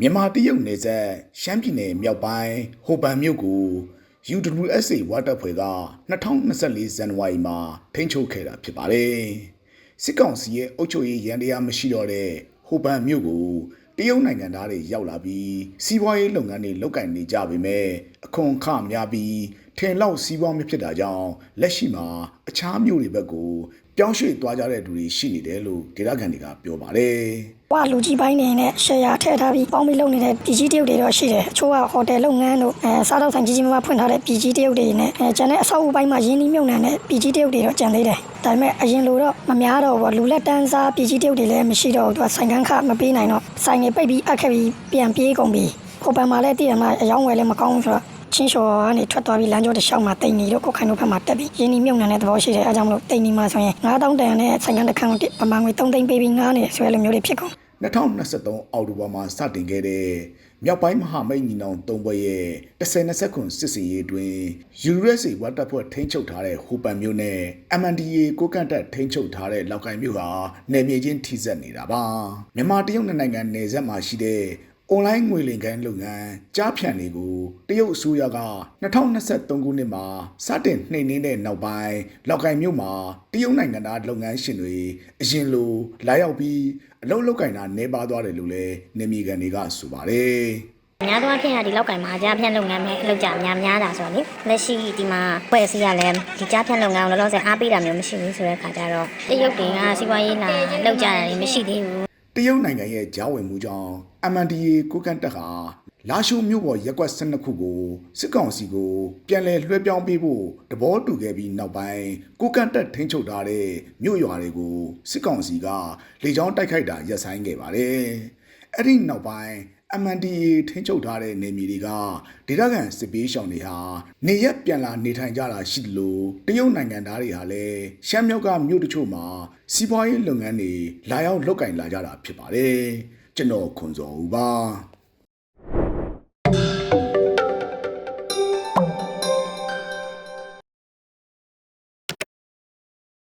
မြန်မာတရုတ်နယ်စပ်ရှမ်းပြည်နယ်မြောက်ပိုင်းဟိုပန်မြို့ကို UWSA ဝါတပ်ဖွဲ့က2024ဇန်နဝါရီမှာထိန်းချုပ်ခဲ့တာဖြစ်ပါတယ်။စစ်ကောင်စီရဲ့အုပ်ချုပ်ရေးရန်တရားမရှိတော့တဲ့ဟိုပန်မြို့ကိုတရုတ်နိုင်ငံသားတွေရောက်လာပြီးစီးပွားရေးလုပ်ငန်းတွေလုပ်ကင်နေကြပေမဲ့အခွန်အခများပြီး ထင်လောက်စီးပွားမဖြစ်တာကြောင့်လက်ရှိမှာအခြားမြို့တွေဘက်ကိုပြောင်းရွှေ့သွားကြတဲ့သူတွေရှိနေတယ်လို့ဒေသခံတွေကပြောပါတယ်။ဟွာလူကြီးပိုင်းနေနဲ့ရှယ်ယာထည့်ထားပြီးပေါင်းပြီးလုပ်နေတဲ့ပြည်ကြီးတရုတ်တွေတော့ရှိတယ်အချို့ကဟိုတယ်လုပ်ငန်းတို့အဲစားတော့ဆိုင်ကြီးကြီးမားမားဖွင့်ထားတဲ့ပြည်ကြီးတရုတ်တွေနဲ့အဲကျန်တဲ့အဆောက်အဦပိုင်းမှာရင်းနှီးမြှုပ်နှံတဲ့ပြည်ကြီးတရုတ်တွေတော့ကျန်သေးတယ်ဒါပေမဲ့အရင်လိုတော့မများတော့ဘူးလူလက်တန်းစားပြည်ကြီးတရုတ်တွေလည်းမရှိတော့ဘူးသူကဆိုင်ကန်းခမပေးနိုင်တော့ဆိုင်တွေပိတ်ပြီးအပ်ခဲ့ပြီးပြန်ပြေးကုန်ပြီဟိုဘက်မှာလည်းတည်ရမှာအယောင်းဝယ်လည်းမကောင်းဘူးဆိုတော့ ချင်းချော်ကနေထွက်သွားပြီးလမ်းကျောတစ်လျှောက်မှာတိတ်နေတော့ကိုခိုင်တို့ဘက်မှာတက်ပြီးရင်းနှီးမြှုပ်နှံတဲ့သဘောရှိတယ်အဲဒါကြောင့်မလို့တိတ်နေမှာဆိုရင်9000တန်နဲ့ဆိုင်ကန်းတစ်ခန်းကိုပမာငွေ3သိန်းပေးပြီးငားနေဆိုရလိုမျိုးတွေဖြစ်ကုန်2023အောက်တိုဘာမှာစတင်ခဲ့တဲ့မြောက်ပိုင်းမဟာမိတ်ညီနောင်သုံးဘွဲ့ရဲ့10-20ခုစစ်စင်ရေးတွင် USA ဝတ်တပ်ဖွဲ့ထိန်းချုပ်ထားတဲ့ဟိုပန်မြို့နဲ့ MNDA ကိုကန့်တက်ထိန်းချုပ်ထားတဲ့လောက်ကိုင်မြို့ဟာနယ်မြေချင်းထိစပ်နေတာပါမြန်မာတရုတ်နိုင်ငံနယ်စပ်မှာရှိတဲ့ အွန်လိုင်းငွေလိမ်ကိုင်းလုပ်ငန်းကြားဖြန့်တွေကိုတရုတ်အစိုးရက2023ခုနှစ်မှာစတင်နှိမ်နင်းတဲ့နောက်ပိုင်းလောက်ကိုင်မြို့မှာတရုတ်နိုင်ငံသားလုပ်ငန်းရှင်တွေအရင်လိုလာရောက်ပြီးအလုပ်လုပ်ကင်တာနေပါသွားတယ်လို့လည်းနေမီကန်တွေကဆိုပါတယ်အများသောအားဖြင့်ကဒီလောက်ကင်မှာကြားဖြန့်လုပ်ငန်းပဲအလုပ်ကြအများများတာဆိုတော့လေလက်ရှိဒီမှာဖွဲ့စည်းရလဲဒီကြားဖြန့်လုပ်ငန်းကိုလောလောဆယ်အားပေးတာမျိုးမရှိဘူးဆိုတဲ့ခါကျတော့တရုတ်တွေကစီးပွားရေးလာလောက်ကြတာတွေမရှိသေးဘူး တရုတ်နိုင်ငံရဲ့ကြားဝင်မှုကြောင့် MNDA ကိုကန့်တက်ဟာလာရှိုးမြို့ပေါ်ရက်ကွက်12ခုကိုစစ်ကောင်စီကို ပြန်လည်လွှဲပြောင်းပေးဖို့တဘောတူခဲ့ပြီးနောက်ပိုင်းကိုကန့်တက်ထိန်းချုပ်ထားတဲ့မြို့ရွာတွေကိုစစ်ကောင်စီကလေကြောင်းတိုက်ခိုက်တာရပ်ဆိုင်းခဲ့ပါတယ်။အဲ့ဒီနောက်ပိုင်း MNDA ထိန်းချုပ်ထားတဲ့နေမြေတွေကဒေသခံစစ်ပေးရှောင်တွေဟာနေရက်ပြန်လာနေထိုင်ကြတာရှိတယ်လို့တရုတ်နိုင်ငံသားတွေဟာလည်းရှမ်းမြောက်ကမြို့တချို့မှာစီးပွားရေးလုပ်ငန်းတွေလာရောက်လုပ်ကင်လာကြတာဖြစ်ပါတယ်ကျွန်တော်ခွန်စော်ဦးပါ